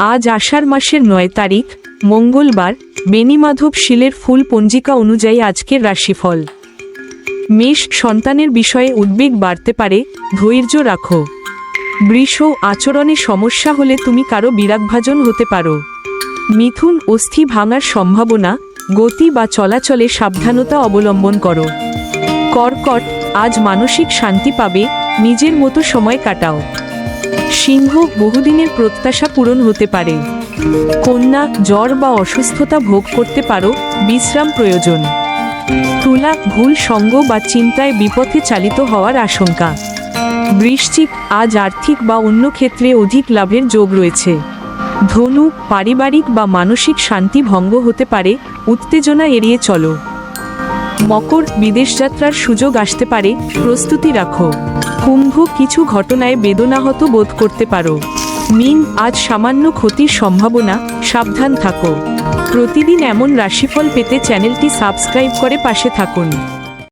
আজ আষাঢ় মাসের নয় তারিখ, মঙ্গলবার বেনিমাধব শিলের ফুল পঞ্জিকা অনুযায়ী আজকের রাশিফল। মেষ সন্তানের বিষয়ে উদ্বেগ বাড়তে পারে, ধৈর্য রাখো। বৃষ আচরণে সমস্যা হলে তুমি কারও বিরাগভাজন হতে পারো। মিথুন অস্থি ভাঙার সম্ভাবনা, গতি বা চলাচলে সাবধানতা অবলম্বন করো। কর্কট, আজ মানসিক শান্তি পাবে, নিজের মতো সময় কাটাও। সিংহ বহুদিনের প্রত্যাশা পূরণ হতে পারে। কন্যা জ্বর বা অসুস্থতা ভোগ করতে পারো, বিশ্রাম প্রয়োজন। তুলা ভুল সঙ্গ বা চিন্তায় বিপথে চালিত হওয়ার আশঙ্কা। বৃশ্চিক, আজ আর্থিক বা অন্য ক্ষেত্রে অধিক লাভের যোগ রয়েছে। ধনু, পারিবারিক বা মানসিক শান্তি ভঙ্গ হতে পারে, উত্তেজনা এড়িয়ে চলো। মকর বিদেশযাত্রার সুযোগ আসতে পারে, প্রস্তুতি রাখো। কুম্ভ কিছু ঘটনায় বেদনাহত বোধ করতে পারো। মিন, আজ সামান্য ক্ষতির সম্ভাবনা, সাবধান থাকো। প্রতিদিন এমন রাশিফল পেতে চ্যানেলটি সাবস্ক্রাইব করে পাশে থাকুন।